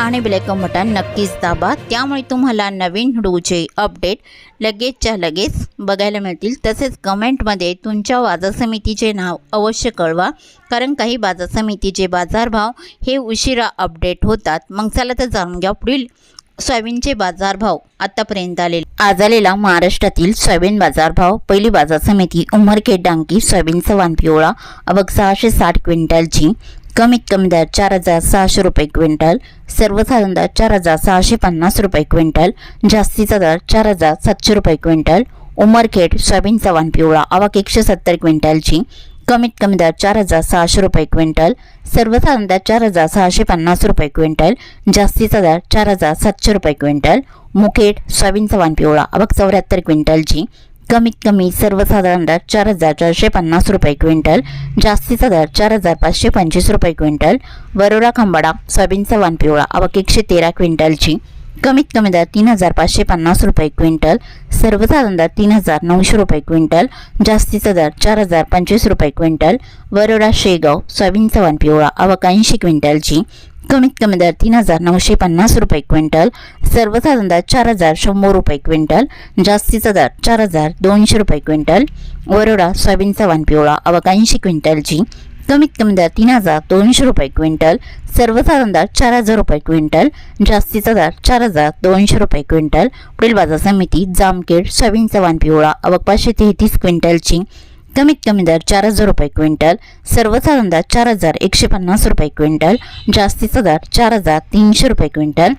आणि bell icon button नक्कीच दाबा. त्यामुळे तुम्हाला नवीन व्हिडिओचे अपडेट लगेचच्या लगेच बघायला मिळतील. तसेच कमेंटमध्ये तुमच्या बाजार समितीचे नाव अवश्य कळवा कारण काही बाजार समितीचे बाजारभाव हे उशिरा अपडेट होतात. मग चला तर जाणून घ्या पुढील सोयाबीनचे बाजारभाव आतापर्यंत आले आज आलेला महाराष्ट्रातील सोयाबीन बाजारभाव. पहिली बाजार समिती उमरखेड डांकी सोयाबीनचा वाण पिवळा अवघ सहाशे साठ क्विंटलची. कमीत कमी दर चार हजार सहाशे रुपये क्विंटल सर्वसाधारण दर चार हजार सहाशे पन्नास रुपये क्विंटल जास्तीचा दर चार हजार सातशे रुपये क्विंटल उमरखेड सोयाबीनचा वाण पिवळा आवाक एकशे सत्तर क्विंटलची कमीत कमी दर चार हजार सहाशे रुपये क्विंटल सर्वसाधारण दर चार हजार सहाशे पन्नास रुपये क्विंटल जास्तीचा दर चार हजार सातशे रुपये क्विंटल मुखेड सोयाबीनचा वाण पिवळा अवघ चौऱ्याहत्तर क्विंटलची कमीत कमी सर्वसाधारण दर चार हजार चारशे पन्नास रुपये क्विंटल जास्तीचा दर चार हजार पाचशे पंचवीस रुपये क्विंटल वरोरा खंबाडा सोयाबीनचा वाण पिवळा अवघ एकशे तेरा क्विंटलची कमीत कमी दर तीन हजार पाचशे पन्नास रुपये क्विंटल सर्वसाधारण दर तीन हजार नऊशे रुपये क्विंटल जास्तीचा दर चार हजार पंचवीस रुपये क्विंटल वरोडा शेगाव सोयाबीनचा वन पिवळा अवघ ऐंशी क्विंटलची कमीत कमी दर तीन हजार नऊशे पन्नास रुपये क्विंटल सर्वसाधारण दर चार हजार शंभर रुपये क्विंटल जास्तीचा दर चार हजार दोनशे रुपये क्विंटल वरोडा सोयाबीनचा वन पिवळा अवघ ऐंशी क्विंटलची कमीत कमी दर तीन हजार दोनशे रुपये क्विंटल सर्वसाधारण दर चार हजार रुपये क्विंटल जास्तीचा दर चार हजार दोनशे रुपये क्विंटल पुढील बाजार समिती जामखेड सोयाबीनचा वाण पिवळा अवघ पाचशे तेहतीस क्विंटलची कमीत कमी दर चार हजार रुपये क्विंटल सर्वसाधारण दर चार हजार एकशे पन्नास रुपये क्विंटल जास्तीचा दर चार हजार तीनशे रुपये क्विंटल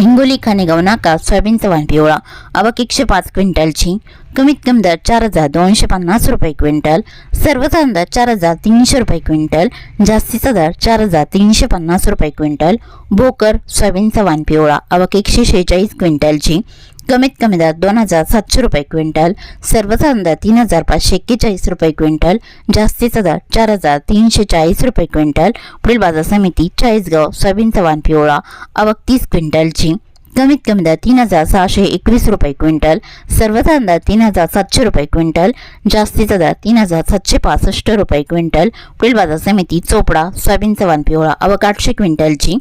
हिंगोली खानेगाव नाका सोयाबीनचं वाण पिवळा? अवक एकशे पाच क्विंटलची. कमीत कमी दर चार हजार दोनशे पन्नास रुपये क्विंटल. सर्वसाधारण दर चार हजार तीनशे रुपये क्विंटल. जास्तीचा दर चार हजार तीनशे पन्नास रुपये क्विंटल. बोकर सोयाबीनचा वाण पिवळा. अवक एकशे शेहेचाळीस क्विंटलची. कमीत कमी दर दोन हजार सातशे रुपये क्विंटल सर्वसाधारण दर तीन हजार पाचशे एक्केचाळीस रुपये क्विंटल जास्तीचा दर चार हजार तीनशे चाळीस रुपये क्विंटल पुढील बाजार समिती चाळीसगाव सोयाबीनचा वान पिवळा अवक तीस क्विंटलची. कमीत कमी दर तीन हजार सहाशे एकवीस रुपये क्विंटल सर्वसाधारण दर तीन हजार सातशे रुपये क्विंटल जास्तीचा दर तीन हजार सातशे पासष्ट रुपये क्विंटल पुढील बाजार समिती चोपडा सोयाबीनचा वान पिवळा अवक आठशे क्विंटलची.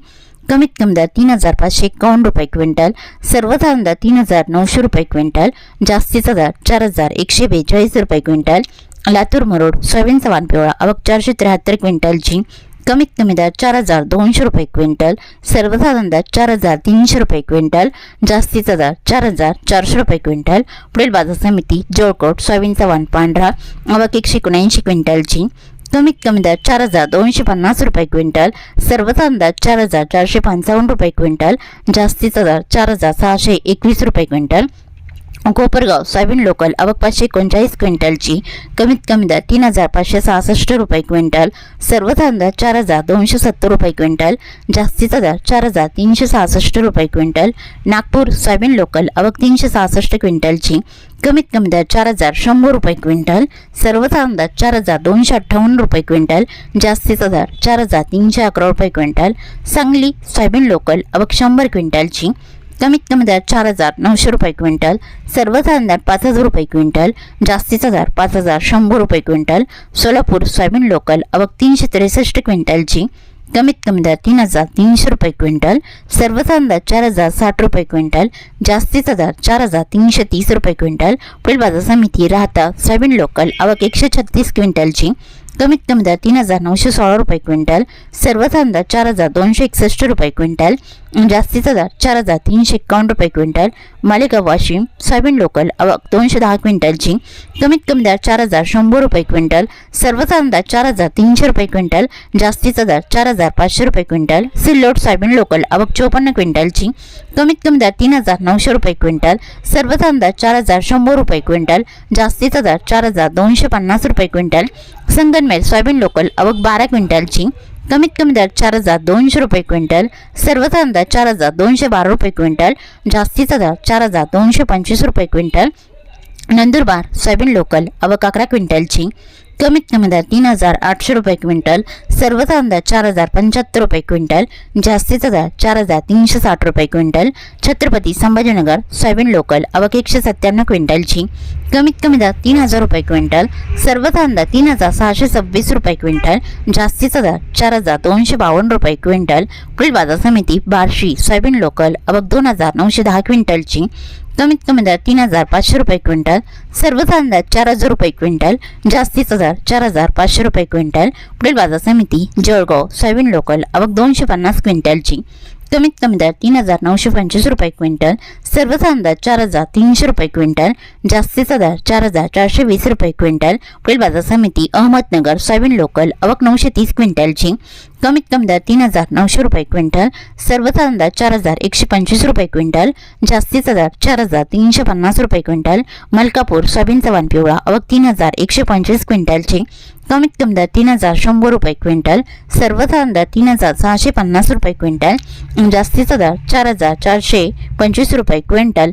कमीत कमी दर तीन हजार पाचशे एकावन्न रुपये क्विंटल सर्वसाधारण दर तीन हजार नऊशे रुपये क्विंटल जास्तीचा दर चार हजार एकशे बेचाळीस रुपये क्विंटल लातूर मरोड सोयाबीन सवान पिवळा अवक चारशे त्र्याहत्तर क्विंटलची कमीत कमी दर चार हजार दोनशे रुपये क्विंटल सर्वसाधारण दर चार हजार तीनशे रुपये क्विंटल जास्तीचा दर चार हजार चारशे रुपये क्विंटल पुढील बाजार समिती जळकोट सोयाबीनचा वाण पांढरा अवक एकशे एकोणऐंशी क्विंटलची कमीत कमी दर चार हजार दोनशे पन्नास रुपये क्विंटल सर्वसाधारण अंदाज चार हजार चारशे पंचावन्न रुपये क्विंटल जास्तीचा दर चार हजार सहाशे एकवीस रुपये क्विंटल. कोपरगाव सोयाबीन लोकल आवक पाचशे एकोणचाळीस क्विंटलची कमीत कमी दर तीन हजार पाचशे सहासष्ट रुपये क्विंटल सर्वसाधारण दर चार हजार दोनशे सत्तर रुपये क्विंटल जास्तीचा दर चार हजार तीनशे सहासष्ट रुपये क्विंटल नागपूर सोयाबीन लोकल आवक तीनशे सहासष्ट क्विंटलची कमीत कमी दर चार हजार शंभर रुपये क्विंटल सर्वसाधारण दर चार हजार दोनशे अठ्ठावन्न रुपये क्विंटल जास्तीचा दर चार हजार तीनशे अकरा रुपये क्विंटल सांगली सोयाबीन लोकल अवक शंभर क्विंटलची कमीत कमी दर चार हजार नऊशे रुपये क्विंटल सर्वसाधारण दर पाच हजार रुपये क्विंटल जास्तीचा दर पाच हजार शंभर रुपये क्विंटल सोलापूर सोयाबीन लोकल अवक तीनशे त्रेसष्ट क्विंटलची कमीत कमी दर तीन हजार तीनशे रुपये क्विंटल सर्वसाधारण दर चार हजार साठ रुपये क्विंटल जास्तीचा दर चार हजार तीनशे तीस रुपये क्विंटल पुढील बाजार समिती राहता सोयाबीन लोकल अवक एकशे छत्तीस क्विंटलची कमीत कमी दर तीन हजार नऊशे सोळा रुपये क्विंटल सर्वसाधारण दर चार हजार दोनशे एकसष्ट रुपये क्विंटल जास्तीचा दर चार हजार तीनशे एकावन्न रुपये quintal Malegaon Washim soybean local अवक दोनशे दहा क्विंटलची कमीत कमी दर चार हजार शंभर रुपये क्विंटल सर्वसाधारण दर चार हजार तीनशे रुपये क्विंटल जास्तीचा दर चार हजार पाचशे रुपये क्विंटल सिल्लोड सोयाबीन लोकल अवक चोपन्न क्विंटलची कमीत कमी दर तीन हजार नऊशे रुपये क्विंटल सर्वसाधारण दर चार हजार शंभर रुपये क्विंटल जास्तीचा दर चार हजार दोनशे पन्नास रुपये क्विंटल संगनमेल सोयाबीन लोकल अवक बारा क्विंटलची कमीत कमी दर चार हजार दोनशे रुपये क्विंटल सर्वसाधारण दर चार हजार दोनशे बारा रुपये क्विंटल जास्तीचा दर चार हजार दोनशे पंचवीस रुपये क्विंटल नंदुरबार सोयाबीन लोकल अवकाकरा क्विंटलची कमीत कमी दर तीन हजार आठशे रुपये क्विंटल सर्वचा अंदाज चार हजार पंच्याहत्तर रुपये क्विंटल जास्तीचा दर चार हजार तीनशे साठ रुपये quintal Chhatrapati Sambhajinagar soybean local आवक एकशे सत्त्याण्णव क्विंटलची. कमीत कमी दर तीन हजार रुपये क्विंटल सर्वचा अंदाज तीन हजार सहाशे सव्वीस रुपये क्विंटल जास्तीचा दर चार हजार दोनशे बावन्न रुपये क्विंटल पुढील बाजार समिती बार्शी सोयाबीन लोकल आवक दोन हजार नऊशे दहा क्विंटलची. कमीत कमी दर तीन हजार पाचशे रुपये क्विंटल सर्वसाधारण दर चार हजार रुपये क्विंटल जास्तीचा दर चार हजार पाचशे रुपये क्विंटल पुढील बाजार समिती जळगाव सोयाबीन लोकल आवक दोनशे पन्नास क्विंटलची. कमीत कमी दर तीन हजार नऊशे पंचवीस रुपये क्विंटल सर्वचा दर चार हजार तीनशे रुपये क्विंटल जास्तीचा दर चार हजार चारशे वीस रुपये क्विंटल पुढील बाजार समिती अहमदनगर सोयाबीन लोकल आवक नऊशे तीस क्विंटलची. कमीत कमी दर तीन हजार नऊशे रुपये क्विंटल सर्वचा दर चार हजार एकशे पंचवीस रुपये क्विंटल जास्तीचा दर चार हजार तीनशे पन्नास रुपये क्विंटल मलकापूर सोयाबीन चव्हाण पिवळा अवक तीन हजार एकशे पंचवीस क्विंटलची. कमीत कमी दर तीन हजार शंभर रुपये क्विंटल सर्वचा अंदाज तीन हजार सहाशे पन्नास रुपये क्विंटल जास्तीचा दर चार हजार चारशे पंचवीस रुपये क्विंटल.